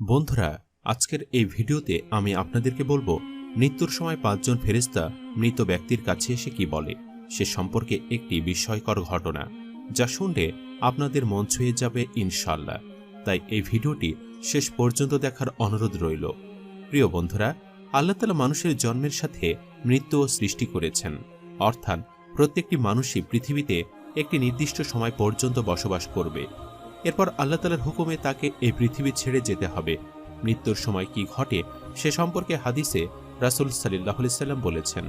বন্ধুরা, আজকের এই ভিডিওতে আমি আপনাদেরকে বলব, মৃত্যুর সময় পাঁচজন ফেরেস্তা মৃত ব্যক্তির কাছে এসে কি বলে? সে সম্পর্কে একটি বিস্ময়কর ঘটনা, যা শুনলে আপনাদের মন ছুঁয়ে যাবে ইনশাল্লাহ তাই এই ভিডিওটি শেষ পর্যন্ত দেখার অনুরোধ রইল। প্রিয় বন্ধুরা, আল্লাহ তালা মানুষের জন্মের সাথে মৃত্যুও সৃষ্টি করেছেন। অর্থাৎ প্রত্যেকটি মানুষই পৃথিবীতে একটি নির্দিষ্ট সময় পর্যন্ত বসবাস করবে। এরপর আল্লাহ তালার হুকুমে তাকে এই পৃথিবী ছেড়ে যেতে হবে। মৃত্যুর সময় কি ঘটে সে সম্পর্কে হাদিসে রাসুল সাল্লাহ সাল্লাম বলেছেন,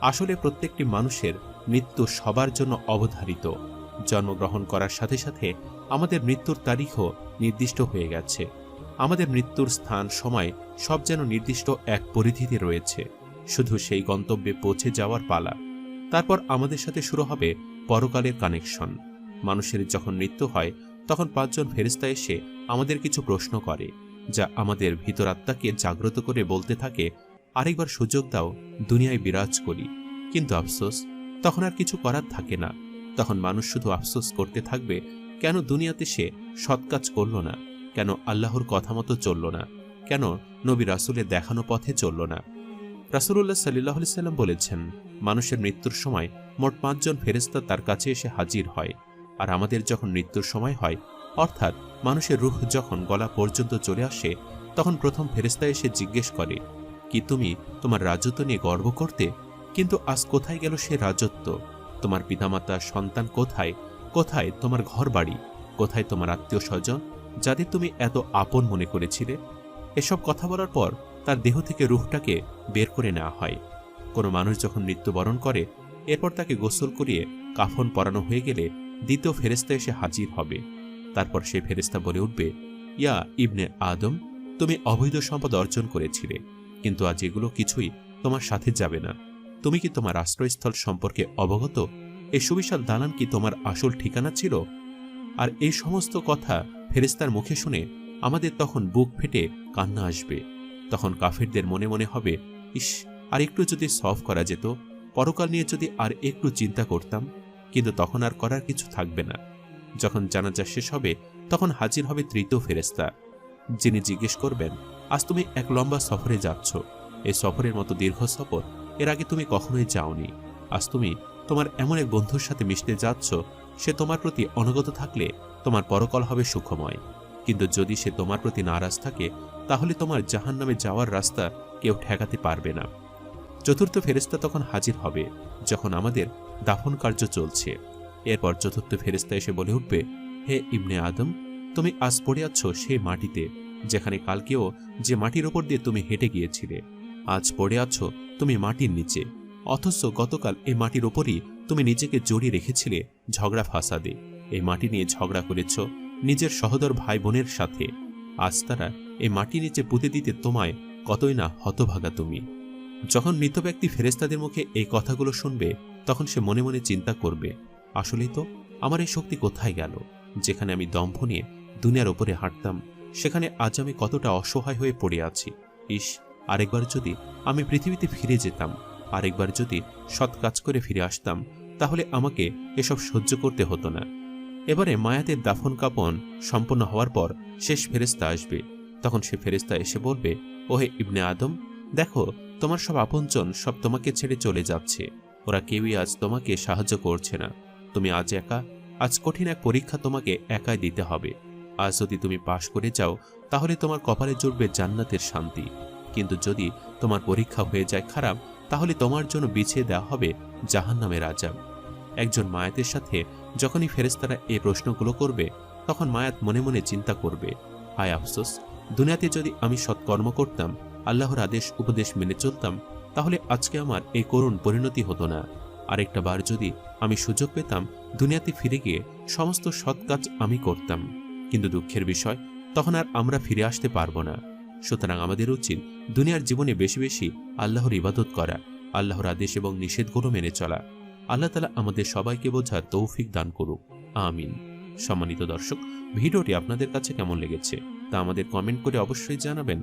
আসলে প্রত্যেকটি মানুষের মৃত্যু সবার জন্য অবধারিত। জন্মগ্রহণ করার সাথে সাথে আমাদের মৃত্যুর তারিখও নির্দিষ্ট হয়ে গেছে। আমাদের মৃত্যুর স্থান, সময় সব যেন নির্দিষ্ট এক পরিধিতে রয়েছে। শুধু সেই গন্তব্যে পৌঁছে যাওয়ার পালা। তারপর আমাদের সাথে শুরু হবে পরকালের কানেকশন। মানুষের যখন মৃত্যু হয় তখন পাঁচজন ফেরিস্তা এসে আমাদের কিছু প্রশ্ন করে, যা আমাদের ভিতরাত্মাকে জাগ্রত করে বলতে থাকে, আরেকবার সুযোগ দাও, দুনিয়ায় বিরাজ করি। কিন্তু আফসোস, তখন আর কিছু করার থাকে না। তখন মানুষ শুধু আফসোস করতে থাকবে, কেন দুনিয়াতে সে সৎ কাজ করল না? কেন আল্লাহর কথা মতো চলল না? কেন নবী রাসুলের দেখানো পথে চলল না? রাসুল্লাহ সাল্লাহ সাল্লাম বলেছেন, মানুষের মৃত্যুর সময় মোট পাঁচজন ফেরেস্তা তার কাছে এসে হাজির হয়। আর আমাদের যখন মৃত্যুর সময় হয়, অর্থাৎ মানুষের রুহ যখন গলা পর্যন্ত চলে আসে, তখন প্রথম ফেরেস্তা এসে জিজ্ঞেস করে, কি তুমি তোমার রাজত্ব নিয়ে গর্ব করতে? কিন্তু আজ কোথায় গেল সে রাজত্ব? তোমার পিতামাতা সন্তান কোথায়? কোথায় তোমার ঘর বাড়ি কোথায় তোমার আত্মীয় স্বজন যাদের তুমি এত আপন মনে করেছিলে? এসব কথা বলার পর তার দেহ থেকে রুহটাকে বের করে নেওয়া হয়। কোনো মানুষ যখন মৃত্যুবরণ করে, এরপর তাকে গোসল করিয়ে কাফন পরানো হয়ে গেলে দ্বিতীয় ফেরেস্তা এসে হাজির হবে। তারপর সেই ফেরেস্তা বলে উঠবে, ইয়া ইবনে আদম, তুমি অবৈধ সম্পদ অর্জন করেছিলে, কিন্তু আজ এগুলো কিছুই তোমার সাথে যাবে না। তুমি কি তোমার আশ্রয়স্থল সম্পর্কে অবগত? এই সুবিশাল দালান কি তোমার আসল ঠিকানা ছিল? আর এই সমস্ত কথা ফেরেস্তার মুখে শুনে আমাদের তখন বুক ফেটে কান্না আসবে। তখন কাফেরদের মনে মনে হবে, ইস, আর একটু যদি সলভ করা যেত, পরকাল নিয়ে যদি আর একটু চিন্তা করতাম কিন্তু তখন আর করার কিছু থাকবে না। যখন জানাজা শেষ হবে, তখন হাজির হবে তৃতীয় ফেরেস্তা যিনি জিজ্ঞেস করবেন, আজ তুমি এক লম্বা সফরে যাচ্ছ। এই সফরের মতো দীর্ঘ সফর, এর আগে তুমি কখনোই যাওনি। আজ তুমি তোমার এমন এক বন্ধুর সাথে মিশতে যাচ্ছ, সে তোমার প্রতি অনুগত থাকলে তোমার পরকল হবে সুখময়। কিন্তু যদি সে তোমার প্রতি নারাজ থাকে, তাহলে তোমার জাহান নামে যাওয়ার রাস্তা কেউ ঠেকাতে পারবে না। চতুর্থ ফেরেস্তা তখন হাজির হবে যখন আমাদের দাফন কার্য চলছে। এরপর চতুর্থ ফেরেস্তা এসে বলে উঠবে, হে ইবনে আদম, তুমি আজ পড়ে আছো সেই মাটিতে, যেখানে কালকেও যে মাটির ওপর দিয়ে তুমি হেঁটে গিয়েছিলে, আজ পড়ে আছো তুমি মাটির নিচে, অথচ গতকাল এই মাটির ওপরই তুমি নিজেকে জড়িয়ে রেখেছিলে ঝগড়া ফাসাদে। এই মাটি নিয়ে ঝগড়া করেছ নিজের সহদর ভাই বোনের সাথে। আজ তারা এই মাটি নিচে পুঁতে দিতে তোমায় কতই না হতভাগা তুমি। যখন মৃত ব্যক্তি ফেরেস্তাদের মুখে এই কথাগুলো শুনবে, তখন সে মনে মনে চিন্তা করবে, আসলেই তো আমার এই শক্তি কোথায় গেল? যেখানে আমি দম্ভ নিয়ে দুনিয়ার ওপরে হাঁটতাম, সেখানে আজ আমি কতটা অসহায় হয়ে পড়ে আছি। ইস, আরেকবার যদি আমি পৃথিবীতে ফিরে যেতাম, আরেকবার যদি সৎ কাজ করে ফিরে আসতাম, তাহলে আমাকে এসব সহ্য করতে হতো না। এবারে মায়াতের দাফন কাপন সম্পন্ন হওয়ার পর শেষ ফেরেস্তা আসবে। তখন সে ফেরেস্তা এসে বলবে, ওহে ইবনে আদম দেখো, তোমার সব আপনজন সব তোমাকে ছেড়ে চলে যাচ্ছে। ওরা কেউই আজ তোমাকে সাহায্য করছে না। তুমি আজ একা, আজ কঠিন এক পরীক্ষা তোমাকে একাই দিতে হবে। আজ যদি তুমি পাশ করে যাও, তাহলে তোমার কপালে জুড়বে জান্নাতের শান্তি। কিন্তু যদি তোমার পরীক্ষা হয়ে যায় খারাপ, তাহলে তোমার জন্য বিছিয়ে দেওয়া হবে জাহান নামের আজাব একজন মায়াতের সাথে যখনই ফেরেস্তারা এই প্রশ্নগুলো করবে, তখন মায়াত মনে মনে চিন্তা করবে, হায় আফসোস, দুনিয়াতে যদি আমি সৎকর্ম করতাম আল্লাহর আদেশ, উপদেশ মেনে চলতাম, তাহলে আজকে আমার এই করুণ পরিণতি হতো না। আরেকটা বার যদি আমি সুযোগ পেতাম, দুনিয়াতে ফিরে গিয়ে সমস্ত সৎ কাজ আমি করতাম। কিন্তু দুঃখের বিষয়, তখন আর আমরা ফিরে আসতে পারব না। সুতরাং আমাদের উচিত দুনিয়ার জীবনে বেশি বেশি আল্লাহর ইবাদত করা, আল্লাহর আদেশ এবং নিষেধগুলো মেনে চলা। আল্লাহ তালা আমাদের সবাইকে বোঝার তৌফিক দান করুক। আমিন। সম্মানিত দর্শক, ভিডিওটি আপনাদের কাছে কেমন লেগেছে তা আমাদের কমেন্ট করে অবশ্যই জানাবেন।